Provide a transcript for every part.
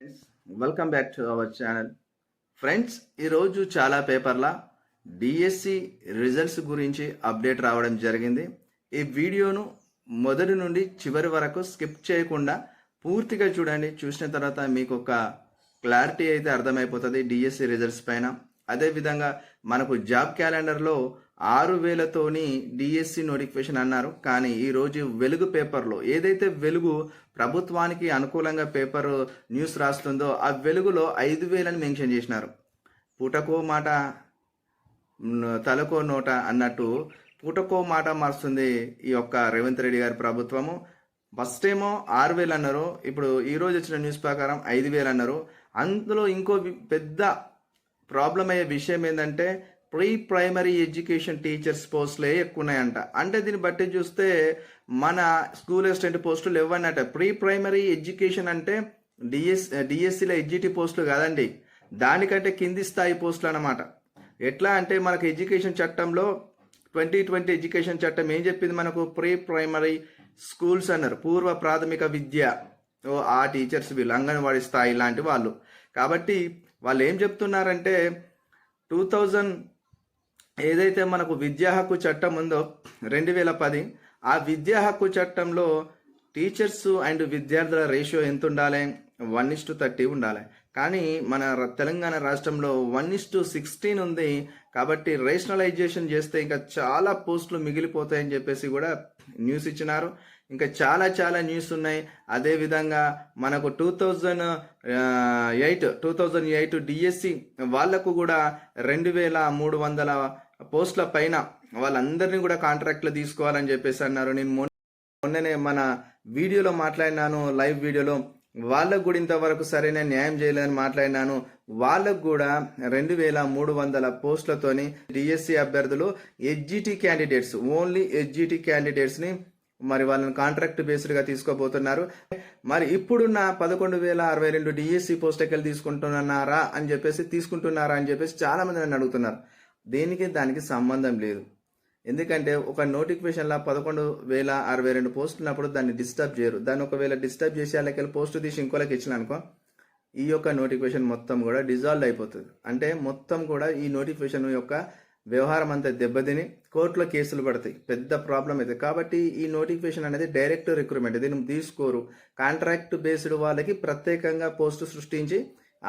Friends welcome back to our channel friends ఈరోజు చాలా పేపర్ల డిఎస్సి రిజల్ట్స్ గురించి అప్డేట్ రావడం జరిగింది. ఈ వీడియోను మొదటి నుండి చివరి వరకు స్కిప్ చేయకుండా పూర్తిగా చూడండి. చూసిన తర్వాత మీకు ఒక క్లారిటీ అయితే అర్థమైపోతుంది డిఎస్సి రిజల్ట్స్ పైన. అదేవిధంగా మనకు జాబ్ క్యాలెండర్లో ఆరు వేలతోని డిఎస్సి నోటిఫికేషన్ అన్నారు. కానీ ఈరోజు వెలుగు పేపర్లో ఏదైతే వెలుగు ప్రభుత్వానికి అనుకూలంగా పేపర్ న్యూస్ రాస్తుందో ఆ వెలుగులో ఐదు వేలని మెన్షన్ చేసినారు. పూటకో మాట తలకో నోట అన్నట్టు పూటకో మాట మారుస్తుంది ఈ యొక్క రేవంత్ రెడ్డి గారి ప్రభుత్వము. ఫస్ట్ ఏమో ఆరు వేలు అన్నారు. ఇప్పుడు ఈ రోజు వచ్చిన న్యూస్ ప్రకారం ఐదు వేలు అన్నారు. అందులో ఇంకో పెద్ద ప్రాబ్లం అయ్యే విషయం ఏంటంటే ప్రీ ప్రైమరీ ఎడ్యుకేషన్ టీచర్స్ పోస్టులే ఎక్కువ ఉన్నాయంట అంటే దీన్ని బట్టి చూస్తే మన స్కూల్ అసిస్టెంట్ పోస్టులు ఇవ్వనట ప్రీ ప్రైమరీ ఎడ్యుకేషన్ అంటే డిఎస్ డిఎస్సిలో ఎడ్జిటి పోస్టులు కాదండి. దానికంటే కింది స్థాయి పోస్టులు అన్నమాట. ఎట్లా అంటే మనకు ఎడ్యుకేషన్ చట్టంలో ట్వంటీ ట్వంటీ ఎడ్యుకేషన్ చట్టం ఏం చెప్పింది మనకు? ప్రీ ప్రైమరీ స్కూల్స్ అన్నారు. పూర్వ ప్రాథమిక విద్య. ఓ ఆ టీచర్స్ వీళ్ళు అంగన్వాడీ స్థాయి లాంటి వాళ్ళు. కాబట్టి వాళ్ళు ఏం చెప్తున్నారంటే టూ థౌజండ్ ఏదైతే మనకు విద్యా హక్కు చట్టం ఉందో రెండు వేల పది ఆ విద్యా హక్కు చట్టంలో టీచర్స్ అండ్ విద్యార్థుల రేషియో ఎంత ఉండాలి వన్ ఇస్ టు థర్టీ ఉండాలి. కానీ మన తెలంగాణ రాష్ట్రంలో వన్ ఇస్ టు సిక్స్టీన్ ఉంది. కాబట్టి రేషనలైజేషన్ చేస్తే ఇంకా చాలా పోస్టులు మిగిలిపోతాయని చెప్పేసి కూడా న్యూస్ ఇచ్చినారు. ఇంకా చాలా చాలా న్యూస్ ఉన్నాయి. అదేవిధంగా మనకు two thousand eight two thousand eight DSC వాళ్ళకు కూడా రెండు వేల మూడు వందల పోస్టుల పైన వాళ్ళందరినీ కూడా కాంట్రాక్ట్లు తీసుకోవాలని చెప్పేసి అన్నారు. నేను మొన్న మొన్ననే మన వీడియోలో మాట్లాడినాను లైవ్ వీడియోలో. వాళ్ళకు కూడా ఇంతవరకు సరైన న్యాయం చేయలేదని మాట్లాడినాను. వాళ్ళకు కూడా రెండు వేల మూడు వందల పోస్టులతోని డిఎస్సి అభ్యర్థులు హెచ్జిటి క్యాండిడేట్స్ ఓన్లీ హెచ్జిటి క్యాండిడేట్స్ని మరి వాళ్ళని కాంట్రాక్ట్ బేస్డ్గా తీసుకోబోతున్నారు. మరి ఇప్పుడున్న పదకొండు వేల అరవై రెండు డిఎస్సి పోస్టులకి తీసుకుంటున్నారా అని చెప్పేసి తీసుకుంటున్నారా అని చెప్పేసి చాలా మంది నన్ను అడుగుతున్నారు. దేనికి దానికి సంబంధం లేదు. ఎందుకంటే ఒక నోటిఫికేషన్లో పదకొండు వేల అరవై రెండు పోస్టులు ఉన్నప్పుడు దాన్ని డిస్టర్బ్ చేయరు. దాన్ని ఒకవేళ డిస్టర్బ్ చేసి వాళ్ళకి పోస్ట్ తీసి ఇంకోలకి ఇచ్చిన అనుకో ఈ యొక్క నోటిఫికేషన్ మొత్తం కూడా డిజాల్వ్ అయిపోతుంది. అంటే మొత్తం కూడా ఈ నోటిఫికేషన్ యొక్క వ్యవహారం అంతా దెబ్బతిని కోర్టులో కేసులు పడతాయి. పెద్ద ప్రాబ్లం అయితే. కాబట్టి ఈ నోటిఫికేషన్ అనేది డైరెక్ట్ రిక్రూట్మెంట్. దీన్ని తీసుకోరు. కాంట్రాక్ట్ బేస్డ్ వాళ్ళకి ప్రత్యేకంగా పోస్టు సృష్టించి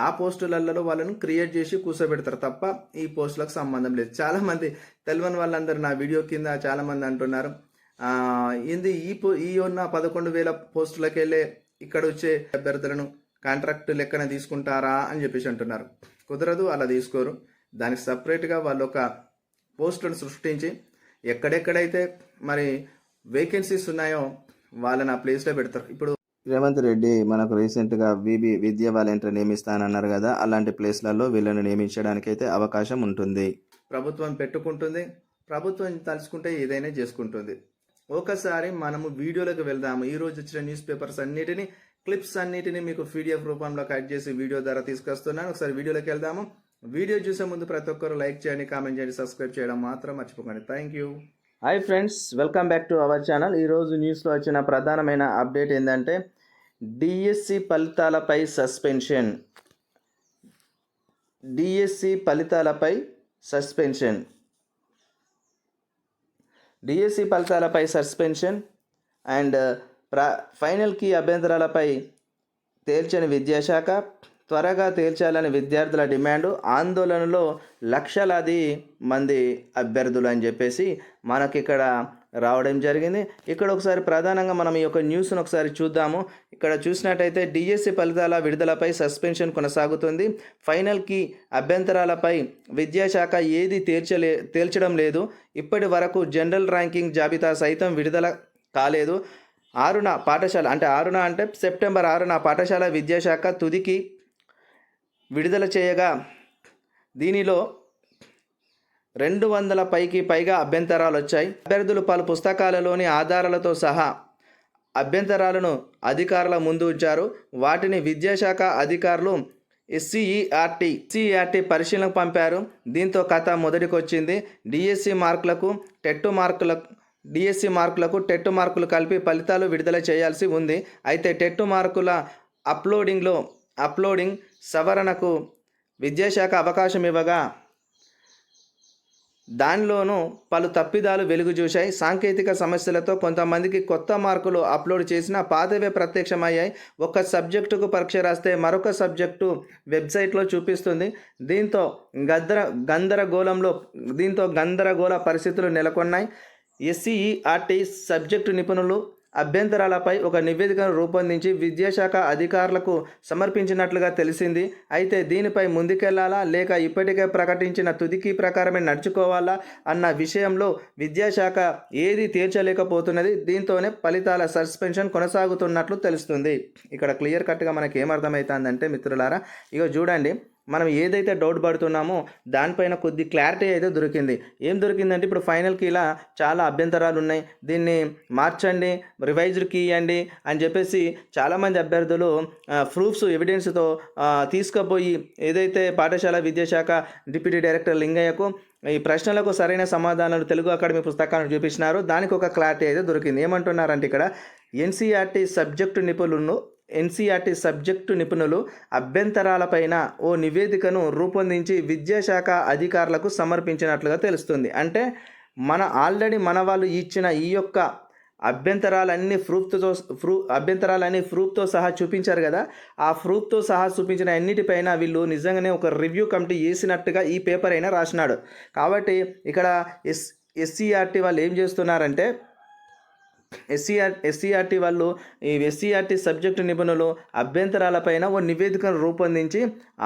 ఆ పోస్టులలో వాళ్ళను క్రియేట్ చేసి కూర్చోబెడతారు తప్ప ఈ పోస్టులకు సంబంధం లేదు. చాలా మంది తెలియని వాళ్ళందరూ నా వీడియో కింద చాలా మంది అంటున్నారు. ఇది ఏంది ఈ పో ఈ ఉన్న పదకొండు వేల పోస్టులకు వెళ్ళే ఇక్కడ వచ్చే అభ్యర్థులను కాంట్రాక్ట్ లెక్కన తీసుకుంటారా అని చెప్పేసి అంటున్నారు. కుదరదు అలా తీసుకోరు. దానికి సపరేట్గా వాళ్ళు ఒక పోస్టులను సృష్టించి ఎక్కడెక్కడైతే మరి వేకెన్సీస్ ఉన్నాయో వాళ్ళని ఆ ప్లేస్లో పెడతారు. ఇప్పుడు రేవంత్ రెడ్డి మనకు రీసెంట్గా విబి విద్యా వాలంటీర్ నియమిస్తానన్నారు కదా అలాంటి ప్లేస్లలో వీళ్ళని నియమించడానికి అయితే అవకాశం ఉంటుంది. ప్రభుత్వం పెట్టుకుంటుంది ప్రభుత్వం తలుచుకుంటే ఏదైనా చేసుకుంటుంది. ఒకసారి మనము వీడియోలోకి వెళ్దాము. ఈ రోజు వచ్చిన న్యూస్ పేపర్స్ అన్నిటిని క్లిప్స్ అన్నిటిని మీకు పీడిఎఫ్ రూపంలో కట్ చేసి వీడియో ద్వారా తీసుకొస్తున్నాను. ఒకసారి వీడియోలోకి వెళ్దాము. వీడియో చూసే ముందు ప్రతి ఒక్కరు లైక్ చేయండి కామెంట్ చేయండి సబ్స్క్రైబ్ చేయడం మాత్రం మర్చిపోకండి. Thank you. Hi friends welcome back to our channel. ఈరోజు న్యూస్లో వచ్చిన ప్రధానమైన అప్డేట్ ఏంటంటే డిఎస్సి ఫలితాలపై సస్పెన్షన్. డిఎస్సి ఫలితాలపై సస్పెన్షన్. డిఎస్సి ఫలితాలపై సస్పెన్షన్ అండ్ ప్రా ఫైనల్కి అభ్యంతరాలపై తేల్చని విద్యాశాఖ త్వరగా తేల్చాలని విద్యార్థుల డిమాండు ఆందోళనలో లక్షలాది మంది అభ్యర్థులు అని చెప్పేసి మనకిక్కడ రావడం జరిగింది. ఇక్కడ ఒకసారి ప్రధానంగా మనం ఈ యొక్క న్యూస్ను ఒకసారి చూద్దాము. ఇక్కడ చూసినట్టయితే డిఎస్సి ఫలితాల విడుదలపై సస్పెన్షన్ కొనసాగుతుంది. ఫైనల్కి అభ్యంతరాలపై విద్యాశాఖ ఏది తేల్చలే తేల్చడం లేదు. ఇప్పటి వరకు జనరల్ ర్యాంకింగ్ జాబితా సైతం విడుదల కాలేదు. ఆరున పాఠశాల అంటే ఆరున అంటే సెప్టెంబర్ ఆరున పాఠశాల విద్యాశాఖ తుదికి విడుదల చేయగా దీనిలో రెండు వందల పైకి పైగా అభ్యంతరాలు వచ్చాయి అభ్యర్థులు పలు పుస్తకాలలోని ఆధారాలతో సహా అభ్యంతరాలను అధికారుల ముందు ఉంచారు. వాటిని విద్యాశాఖ అధికారులు ఎస్సీఈఆర్టీ ఎస్సీఈఆర్టీ పరిశీలనకు పంపారు. దీంతో కథ మొదటికొచ్చింది. డిఎస్సి మార్కులకు టెట్టు మార్కులకు డిఎస్సి మార్కులకు టెట్టు మార్కులు కలిపి ఫలితాలు విడుదల చేయాల్సి ఉంది. అయితే టెట్టు మార్కుల అప్లోడింగ్లో అప్లోడింగ్ సవరణకు విద్యాశాఖ అవకాశం ఇవ్వగా దానిలోనూ పలు తప్పిదాలు వెలుగు చూశాయి. సాంకేతిక సమస్యలతో కొంతమందికి కొత్త మార్కులు అప్లోడ్ చేసిన పాతవే ప్రత్యక్షమయ్యాయి. ఒక సబ్జెక్టుకు పరీక్ష రాస్తే మరొక సబ్జెక్టు వెబ్సైట్లో చూపిస్తుంది. దీంతో గద్దర గందరగోళంలో దీంతో గందరగోళ పరిస్థితులు నెలకొన్నాయి. ఎస్సీఈఆర్టీ సబ్జెక్టు నిపుణులు అభ్యంతరాలపై ఒక నివేదికను రూపొందించి విద్యాశాఖ అధికారులకు సమర్పించినట్లుగా తెలిసింది. అయితే దీనిపై ముందుకెళ్ళాలా? లేక ఇప్పటికే ప్రకటించిన తుదికి ప్రకారమే నడుచుకోవాలా? అన్న విషయంలో విద్యాశాఖ ఏది తీర్చలేకపోతున్నది. దీంతోనే ఫలితాల సస్పెన్షన్ కొనసాగుతున్నట్లు తెలుస్తుంది. ఇక్కడ క్లియర్ కట్గా మనకి ఏమర్థమవుతుందంటే మిత్రులారా ఇక చూడండి. మనం ఏదైతే డౌట్ పడుతున్నామో దానిపైన కొద్ది క్లారిటీ అయితే దొరికింది. ఏం దొరికిందంటే ఇప్పుడు ఫైనల్కి ఇలా చాలా అభ్యంతరాలు ఉన్నాయి. దీన్ని మార్చండి రివైజ్డ్కి ఇవ్వండి అని చెప్పేసి చాలామంది అభ్యర్థులు ప్రూఫ్స్ ఎవిడెన్స్తో తీసుకుపోయి ఏదైతే పాఠశాల విద్యాశాఖ డిప్యూటీ డైరెక్టర్ లింగయ్యకు ఈ ప్రశ్నలకు సరైన సమాధానాలు తెలుగు అకాడమీ పుస్తకాలను చూపించినారు దానికి ఒక క్లారిటీ అయితే దొరికింది. ఏమంటున్నారంటే ఇక్కడ ఎన్సీఆర్టీ సబ్జెక్టు నిపుణులను ఎన్సీఆర్టీ సబ్జెక్టు నిపుణులు అభ్యంతరాలపైన ఓ నివేదికను రూపొందించి విద్యాశాఖ అధికారులకు సమర్పించినట్లుగా తెలుస్తుంది. అంటే మన ఆల్రెడీ మన వాళ్ళు ఇచ్చిన ఈ యొక్క అభ్యంతరాలన్నీ ప్రూఫ్తో ప్రూ అభ్యంతరాలన్నీ ప్రూఫ్తో సహా చూపించారు కదా. ఆ ప్రూఫ్తో సహా చూపించిన అన్నిటిపైన వీళ్ళు నిజంగానే ఒక రివ్యూ కమిటీ వేసినట్టుగా ఈ పేపర్ అయినా రాసినాడు. కాబట్టి ఇక్కడ ఎస్ ఎస్సీఆర్టీ వాళ్ళు ఏం చేస్తున్నారంటే ఎస్సీఆర్ ఎస్సీఆర్టీ వాళ్ళు ఈ ఎస్సీఆర్టీ సబ్జెక్టు నిపుణులు అభ్యంతరాలపైన ఓ నివేదికను రూపొందించి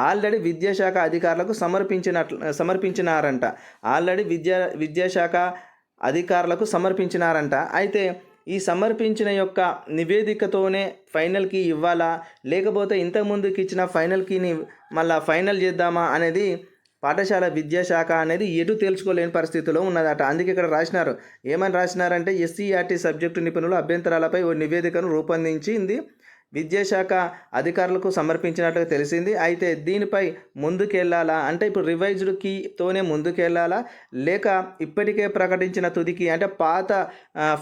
ఆల్రెడీ విద్యాశాఖ అధికారులకు సమర్పించినట్లు సమర్పించినారంట. ఆల్రెడీ విద్యా విద్యాశాఖ అధికారులకు సమర్పించినారంట. అయితే ఈ సమర్పించిన యొక్క నివేదికతోనే ఫైనల్కి ఇవ్వాలా? లేకపోతే ఇంతకుముందుకి ఇచ్చిన ఫైనల్కిని మళ్ళా ఫైనల్ చేద్దామా? అనేది పాఠశాల విద్యాశాఖ అనేది ఎటు తేల్చుకోలేని పరిస్థితిలో ఉన్నదట. అందుకే ఇక్కడ రాసినారు. ఏమని రాసినారంటే ఎస్సీఆర్టీ సబ్జెక్టు నిపుణులు అభ్యంతరాలపై ఓ నివేదికను రూపొందించింది విద్యాశాఖ అధికారులకు సమర్పించినట్టుగా తెలిసింది. అయితే దీనిపై ముందుకెళ్ళాలా అంటే ఇప్పుడు రివైజ్డ్ కీతోనే ముందుకెళ్ళాలా లేక ఇప్పటికే ప్రకటించిన తుదికి అంటే పాత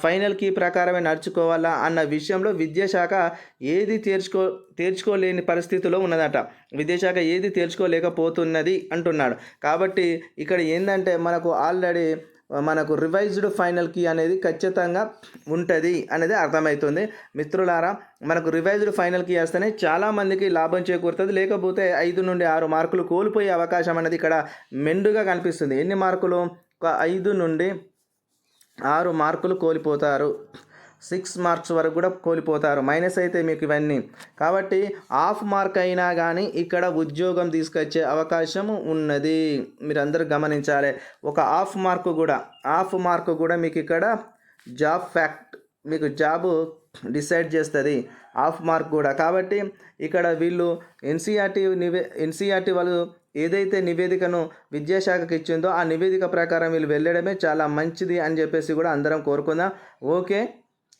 ఫైనల్ కీ ప్రకారమే నడుచుకోవాలా అన్న విషయంలో విద్యాశాఖ ఏది తీర్చుకో తీర్చుకోలేని పరిస్థితిలో ఉన్నదట. విద్యాశాఖ ఏది తీర్చుకోలేకపోతున్నది అంటున్నాడు. కాబట్టి ఇక్కడ ఏంటంటే మనకు ఆల్రెడీ మనకు రివైజ్డ్ ఫైనల్ కీ అనేది ఖచ్చితంగా ఉంటుంది అనేది అర్థమవుతుంది మిత్రులారా మనకు రివైజ్డ్ ఫైనల్ కీ వేస్తేనే చాలామందికి లాభం చేకూరుతుంది. లేకపోతే ఐదు నుండి ఆరు మార్కులు కోల్పోయే అవకాశం అనేది ఇక్కడ మెండుగా కనిపిస్తుంది. ఎన్ని మార్కులు? ఒక ఐదు నుండి ఆరు మార్కులు కోల్పోతారు. సిక్స్ మార్క్స్ వరకు కూడా కోల్పోతారు. మైనస్ అయితే మీకు ఇవన్నీ. కాబట్టి హాఫ్ మార్క్ అయినా కానీ ఇక్కడ ఉద్యోగం తీసుకొచ్చే అవకాశం ఉన్నది. మీరు అందరూ గమనించాలి. ఒక హాఫ్ మార్క్ కూడా హాఫ్ మార్క్ కూడా మీకు ఇక్కడ జాబ్ ఫ్యాక్ట్ మీకు జాబు డిసైడ్ చేస్తుంది. హాఫ్ మార్క్ కూడా. కాబట్టి ఇక్కడ వీళ్ళు ఎన్సీఆర్టీ నివే ఎన్సీఆర్టీ వాళ్ళు ఏదైతే నివేదికను విద్యాశాఖకి ఇచ్చిందో ఆ నివేదిక ప్రకారం వీళ్ళు వెళ్ళడమే చాలా మంచిది అని చెప్పేసి కూడా అందరం కోరుకుందాం. ఓకే.